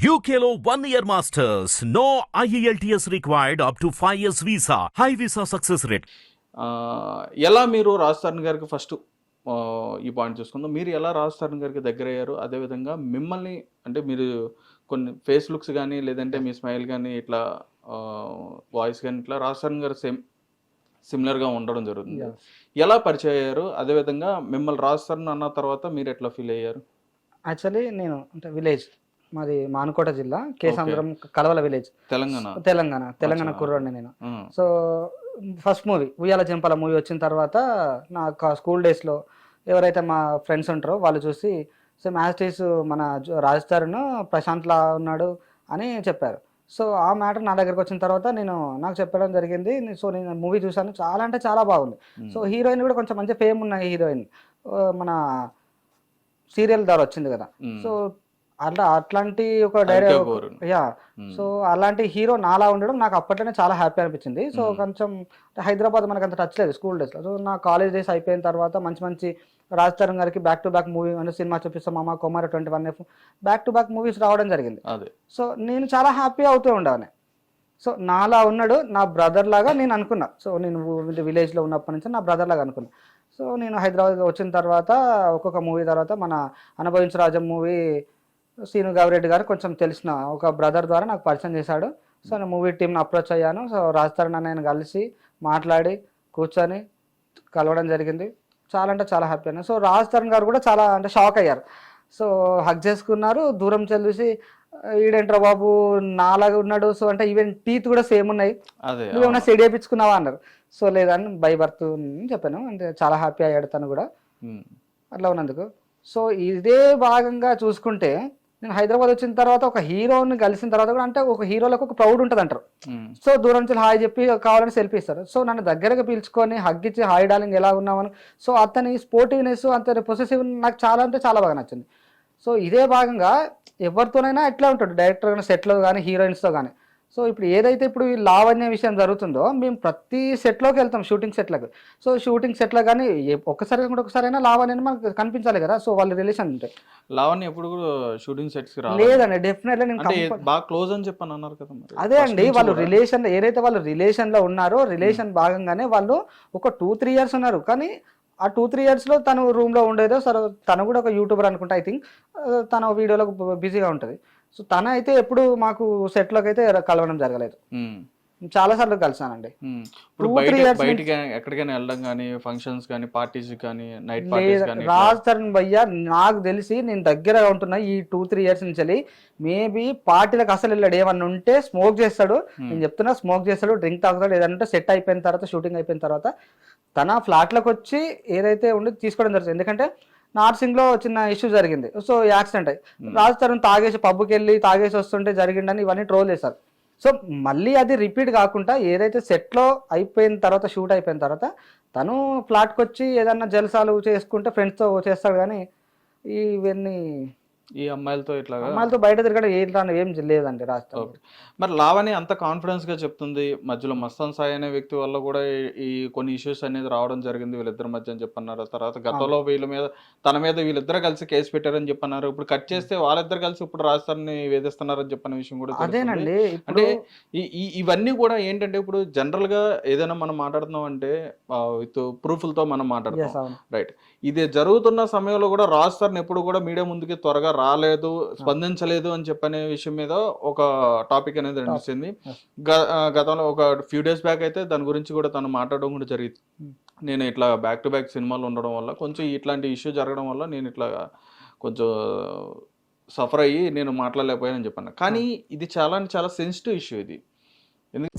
Year masters. No E IELTS required up to 5 years visa. High visa success rate. ఆ, ఎలా మీరు రాజ్ తరుణ్ గారికి first ఈ పాయింట్ చూసుకుందాం మీరు ఎలా రాజ్ తరుణ్ గారికి దగ్గర అయ్యారు అదేవిధంగా మిమ్మల్ని అంటే మీరు కొన్ని ఫేస్ లుక్స్ కానీ లేదంటే మీ స్మైల్ కానీ ఇట్లా వాయిస్ కానీ ఇట్లా రాజ్ తరుణ్ గారు సేమ్ సిమిలర్గా ఉండడం జరుగుతుంది. ఎలా పరిచయం అయ్యారు అదేవిధంగా మిమ్మల్ని రాజ్ తరుణ్ అన్న తర్వాత మీరు ఎట్లా ఫీల్ అయ్యారు యాక్చువల్లీ నేను అంటే విలేజ్ మాది మానుకోట జిల్లా కేసాంధ్రం కలవల విలేజ్. తెలంగాణ. తెలంగాణ తెలంగాణ. కుర్రోడిని నేను. సో ఫస్ట్ మూవీ ఉయ్యాల చెంపల మూవీ వచ్చిన తర్వాత నా స్కూల్ డేస్లో ఎవరైతే మా ఫ్రెండ్స్ ఉంటారో వాళ్ళు చూసి సో మ్యాథ్స్ మన జ- రాజ్ తరుణ్ ప్రశాంత్ లా ఉన్నాడు అని చెప్పారు. సో ఆ మ్యాటర్ నా దగ్గరకు వచ్చిన తర్వాత నేను నాకు చెప్పడం జరిగింది సో నేను మూవీ చూశాను చాలా అంటే చాలా బాగుంది. సో హీరోయిన్ కూడా కొంచెం మంచి ఫేమ్ ఉన్న హీరోయిన్ మన సీరియల్ ద్వారా వచ్చింది కదా. సో అట్లా అట్లాంటి ఒక డైరెక్ట్. యా. ఉమ్, సో అలాంటి హీరో నాలా ఉండడం నాకు అప్పట్లోనే చాలా హ్యాపీ అనిపించింది. So hmm. కొంచెం హైదరాబాద్ మనకు అంత టచ్ లేదు స్కూల్ డేస్లో. సో నా కాలేజ్ డేస్ అయిపోయిన తర్వాత మంచి మంచి రాజ్ తరుణ్ గారికి బ్యాక్ టు బ్యాక్ మూవీ అంటే సినిమా చూపిస్తాం మామ Kumar twenty one F back to back movies రావడం జరిగింది. సో నేను చాలా హ్యాపీ అవుతూ ఉండేవాడిని. సో నాలా ఉన్నాడు నా బ్రదర్ లాగా నేను అనుకున్నా. సో నేను విలేజ్లో ఉన్నప్పటి నుంచి నా బ్రదర్ లాగా అనుకున్నా. సో నేను హైదరాబాద్ వచ్చిన తర్వాత ఒక్కొక్క మూవీ తర్వాత మన అనుభవించు రాజం మూవీ సీను గావిరెడ్డి గారు కొంచెం తెలిసిన ఒక బ్రదర్ ద్వారా నాకు పరిచయం చేశాడు. సో నేను మూవీ టీంని అప్రోచ్ అయ్యాను. సో రాజ్ తరుణ్ నేను కలిసి మాట్లాడి కూర్చొని కలవడం జరిగింది. చాలా అంటే చాలా హ్యాపీ అయ్యాను సో రాజ్ తరుణ్ గారు కూడా చాలా అంటే షాక్ అయ్యారు. సో హక్ చేసుకున్నారు. దూరం చూసి ఈడేంట్రా బాబు నాలాగా ఉన్నాడు. సో అంటే ఈవెన్ టీత్ కూడా సేమ్ ఉన్నాయి. అదే నువ్వేమన్నా సెడి వేయించుకున్నావా? అన్నారు. సో లేదని బై బర్త్ చెప్పాను. అంటే చాలా హ్యాపీ అయ్యాడు తను కూడా. అట్లా ఉన్నందుకు. సో ఇదే భాగంగా చూసుకుంటే నేను హైదరాబాద్ వచ్చిన తర్వాత ఒక హీరోని కలిసిన తర్వాత కూడా అంటే ఒక హీరోలకు ఒక ప్రౌడ్ ఉంటుంది అంటారు. సో దూరం నుంచి హాయ్ చెప్పి కావాలని సెల్ఫీ ఇస్తారు. సో నన్ను దగ్గరగా పీల్చుకొని హగ్గిచ్చి హాయ్ డార్లింగ్ ఎలా ఉన్నామని సో అతని స్పోర్టివ్నెస్ అతని పొసెసివ్ నాకు చాలా అంటే చాలా బాగా నచ్చింది. సో ఇదే భాగంగా ఎవరితోనైనా ఎట్లా ఉంటాడు డైరెక్టర్ సెట్లో కానీ హీరోయిన్స్తో కానీ సో ఇప్పుడు ఏదైతే ఇప్పుడు ఈ లావణ్య విషయం జరుగుతుందో మేము ప్రతి సెట్లోకి వెళ్తాం షూటింగ్ సెట్లకు. సో షూటింగ్ సెట్లో కానీ ఒక్కసారి కాకుండా ఒకసారైనా లావణ్యని మనకు కనిపించాలి కదా సో వాళ్ళ రిలేషన్ ఉంటాయి లావణ్య ఎప్పుడు కూడా షూటింగ్ సెట్స్ లేదండి డెఫినెట్లీ నేను బాగా క్లోజ్ అని చెప్పని అన్నారు కదా అదే అండి వాళ్ళు కూడా. రిలేషన్ ఏదైతే వాళ్ళు రిలేషన్లో ఉన్నారో రిలేషన్ భాగంగానే వాళ్ళు ఒక టూ త్రీ ఇయర్స్ ఉన్నారు. కానీ ఆ టూ త్రీ ఇయర్స్లో తను రూమ్లో ఉండేదో సరే తను కూడా ఒక యూట్యూబర్ అనుకుంటా ఐ థింక్ తన వీడియోలో బిజీగా ఉంటుంది. సో తన అయితే ఎప్పుడు మాకు సెట్లోకి అయితే కలవడం జరగలేదు. చాలా సార్లు కలిసానండి. ఇప్పుడు బయటికి ఎక్కడికైనా వెళ్ళడం కానీ ఫంక్షన్స్ కానీ పార్టీస్ కానీ నైట్ పార్టీస్ లేదు కానీ రాజ్ తరుణ్ భయ్య నాకు తెలిసి నేను దగ్గరగా ఉంటున్నా ఈ టూ త్రీ ఇయర్స్ నుంచి వెళ్ళి మేబీ పార్టీలకు అసలు వెళ్ళాడు. ఏమన్నా ఉంటే స్మోక్ చేస్తాడు. నేను చెప్తున్నా స్మోక్ చేస్తాడు డ్రింక్ తాగుతాడు ఏదంటే సెట్ అయిపోయిన తర్వాత షూటింగ్ అయిపోయిన తర్వాత తన ఫ్లాట్లకు వచ్చి ఏదైతే ఉండి తీసుకోవడం జరుగుతుంది. ఎందుకంటే నార్సింగ్లో చిన్న ఇష్యూ జరిగింది. సో యాక్సిడెంట్ అయ్యి. రాజ్ తరుణ్ తాగేసి పబ్కి వెళ్ళి తాగేసి వస్తుంటే జరిగిందని ఇవన్నీ ట్రోల్ చేశారు. సో మళ్ళీ అది రిపీట్ కాకుండా ఏదైతే సెట్లో అయిపోయిన తర్వాత షూట్ అయిపోయిన తర్వాత తను ఫ్లాట్కి వచ్చి ఏదన్నా జలసాలు చేసుకుంటే ఫ్రెండ్స్తో చేస్తాడు కానీ ఇవన్నీ ఈ అమ్మాయిలతో ఇట్లాగా? అమ్మాయిలతో బయట తిరగడం ఏంటి ఏం లేదండి ఓకే. మరి లావణి అంత కాన్ఫిడెన్స్గా చెప్తుంది మధ్యలో మస్తాన్ సాయి అనే వ్యక్తి వల్ల కూడా ఈ- కొన్ని ఇష్యూస్ అనేది రావడం జరిగింది వీళ్ళిద్దరి మధ్య అని చెప్పన్నారు. తర్వాత గతంలో వీళ్ళ మీద తన మీద వీళ్ళిద్దరు కలిసి కేసు పెట్టారని చెప్పన్నారు. ఇప్పుడు కట్ చేస్తే వాళ్ళిద్దరు కలిసి ఇప్పుడు రాజధాని వేధిస్తున్నారని చెప్పిన విషయం కూడా. అదేనండి అంటే ఈ ఇవన్నీ కూడా ఏంటంటే ఇప్పుడు జనరల్గా ఏదైనా మనం మాట్లాడుతున్నాం అంటే విత్ ప్రూఫ్లతో మనం Yes, మాట్లాడుతాం అవును. రైట్ ఇది జరుగుతున్న సమయంలో కూడా రాజ్ సార్ ఎప్పుడు కూడా మీడియా ముందుకి త్వరగా రాలేదు స్పందించలేదు అని చెప్పనే విషయం మీద ఒక టాపిక్ అనేది నడిచింది గతంలో ఒక ఫ్యూ డేస్ బ్యాక్ అయితే దాని గురించి కూడా తను మాట్లాడడం కూడా జరిగింది. నేను ఇట్లా బ్యాక్ టు బ్యాక్ సినిమాలు ఉండడం వల్ల కొంచెం ఇట్లాంటి ఇష్యూ జరగడం వల్ల నేను ఇట్లా కొంచెం సఫర్ అయ్యి నేను మాట్లాడలేకపోయానని చెప్పాను కానీ ఇది చాలా చాలా సెన్సిటివ్ ఇష్యూ ఇది. ఎందుకు